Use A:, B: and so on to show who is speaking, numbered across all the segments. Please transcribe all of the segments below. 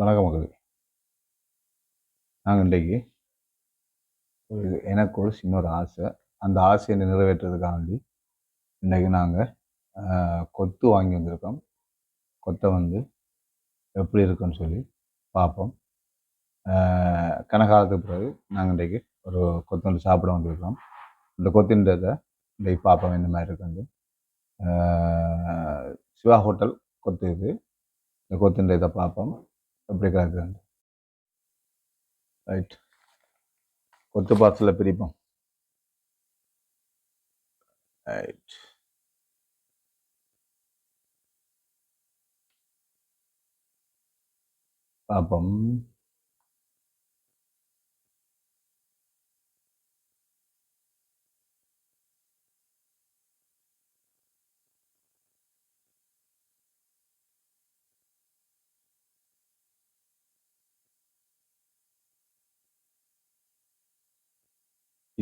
A: வணக்கம் மகளே நாங்கள் இன்றைக்கு ஒரு எனக்கு ஒரு சின்ன ஒரு ஆசை அந்த ஆசையை நிறைவேற்றுறதுக்காண்டி இன்றைக்கு நாங்கள் கொத்து வாங்கி வந்திருக்கோம். கொத்தை வந்து எப்படி இருக்குன்னு சொல்லி பார்ப்போம். கனகாலத்துக்கு பிறகு நாங்கள் இன்றைக்கு ஒரு கொத்து வந்து சாப்பிட வந்திருக்கோம். இந்த கொத்துன்றதை இன்றைக்கு பார்ப்போம் இந்த மாதிரி இருக்கு சிவா ஹோட்டல் கொத்து இது. இந்த கொத்துன்ற இதை பார்ப்போம். எப்படி கிடக்குது ரைட் கொத்து பாசத்தில் பிரிப்போம். ரைட் பார்ப்போம்.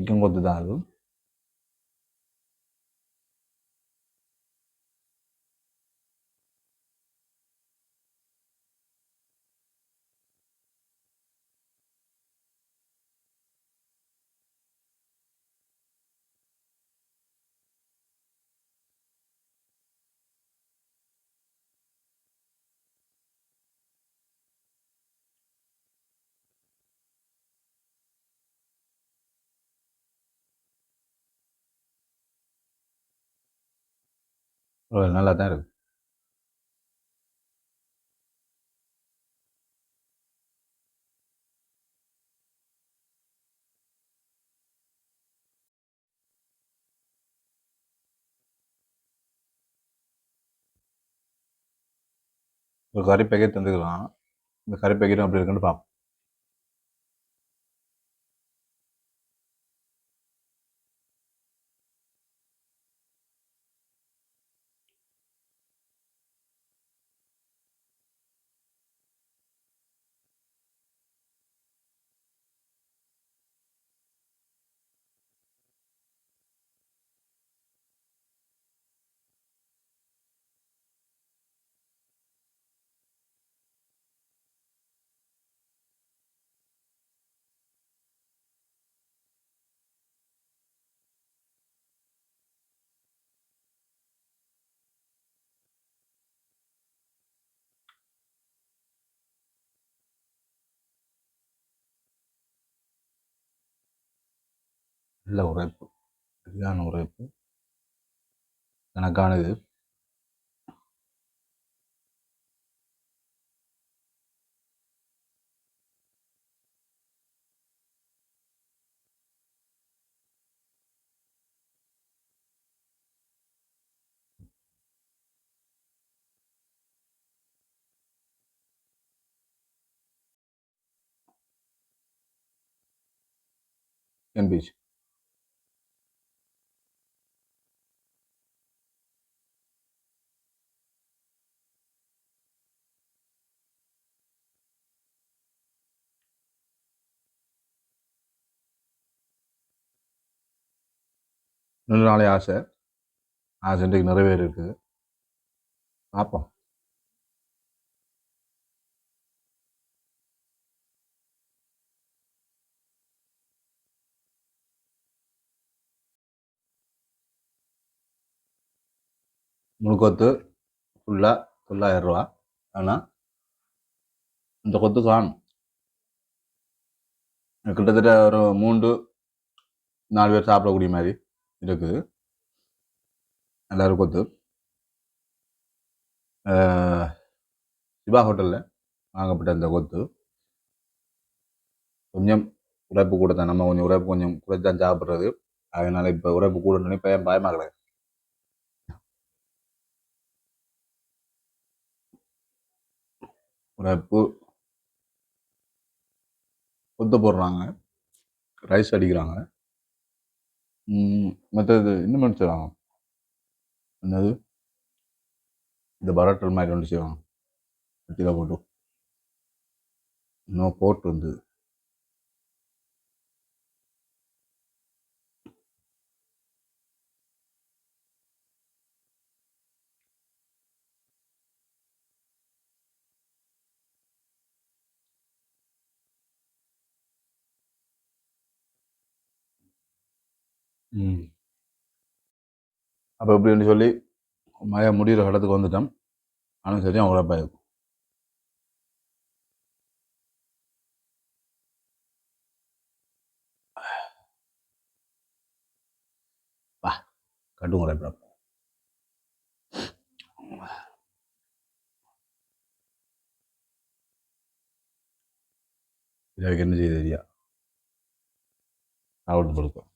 A: சிக்கன் நல்லா தான் இருக்கு. ஒரு கறி பேக்கெட் தந்துக்கலாம். இந்த கறி பேக்கெட்டும் அப்படி இருக்குன்னு பார்ப்போம் நல்ல உரைப்பு சரியான உரைப்பு. எனக்கானது என்பிச்சு ரெண்டு நாளே ஆசை. ஆசை இன்றைக்கு நிறைவேறி இருக்குது பார்ப்போம். முழுக்கொத்து ஃபுல்லாக தொள்ளாயிரம் ரூபா. ஆனால் இந்த கொத்து காணும். கிட்டத்தட்ட ஒரு மூன்று நாலு பேர் சாப்பிடக்கூடிய மாதிரி. இருக்குது எல்லாரும் கொத்து சிவா ஹோட்டலில் வாங்கப்பட்ட இந்த கொத்து. கொஞ்சம் உழைப்பு கூட தான். நம்ம கொஞ்சம் உழைப்பு கொஞ்சம் குறைச்சி தான் சாப்பிட்றது. அதனால் இப்போ உழைப்பு கூட நினைப்பேன் பயமாக உழைப்பு கொத்து போடுறாங்க. ரைஸ் அடிக்கிறாங்க. மற்றது இன்னும் செய்வாங்க என்னது? இந்த பரோட்டல் மாதிரி ஒன்று செய்வாங்க கட்டியில் போட்டு. இன்னும் போட்டு வந்து ம். அப்போ இப்படின்னு சொல்லி மழை முடிகிற இடத்துக்கு வந்துட்டோம். ஆனால் சரியாக உழைப்பாக இருக்கும் வா கட்டும் உழைப்பா இதுக்கு என்ன செய்ய தெரியா? சாப்பிட்டு படுக்கும்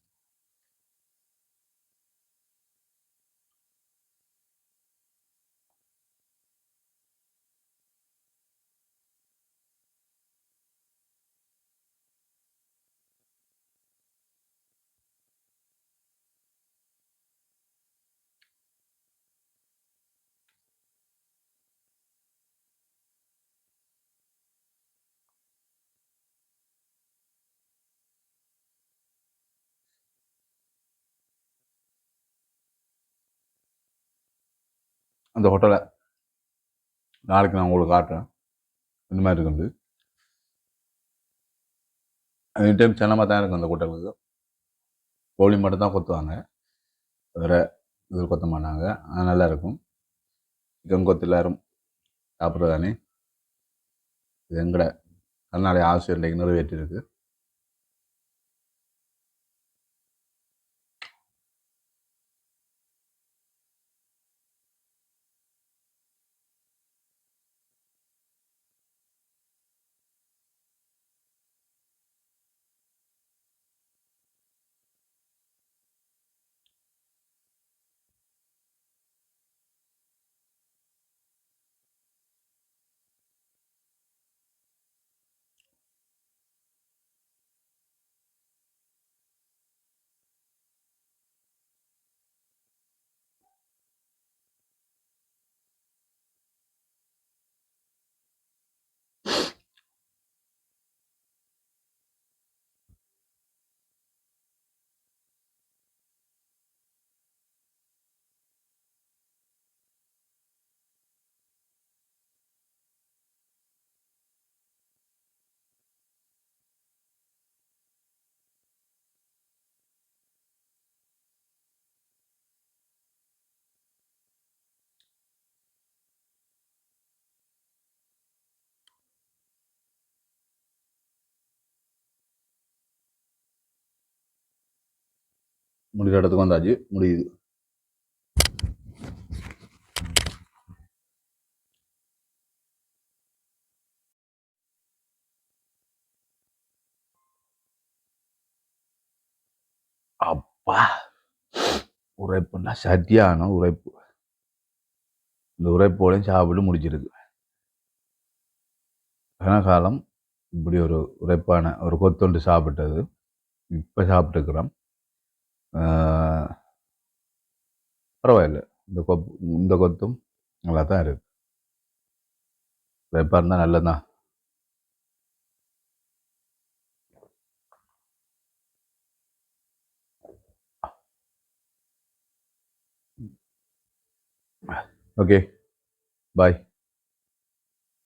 A: அந்த ஹோட்டலை. நாளைக்கு நான் உங்களுக்கு காட்டுறேன். இந்த மாதிரி இருக்குது எனி டைம் சென்னமாக தான் இருக்கும் அந்த ஹோட்டலுக்கு. கோழி மட்டும் தான் கொத்துவாங்க. வேறு இது கொத்த மாட்டாங்க. அது நல்லா இருக்கும். சிக்கன் கொத்து எல்லாரும் சாப்பிட்றதானே இது எங்கட கர்நாடக ஆசை இன்றைக்கு நிறைவேற்றிருக்கு முடிகிற இடத்துக்கு வந்தாச்சு. முடியுது. அப்பா உரைப்புன்னா சரியான உரைப்பு இந்த உரைப்போடையும் சாப்பிட்டு முடிச்சிருக்கு. கனகாலம் இப்படி ஒரு உரைப்பான ஒரு கொத்தொண்டு சாப்பிட்டது. இப்போ சாப்பிட்டுக்கிறோம் ஆஹ், பரவாயில்ல இந்த கொப் இந்த கொத்தும் நல்லா தான் இருக்கு உரைப்பாக இருந்தால் நல்லதுதான் ஓகே பாய்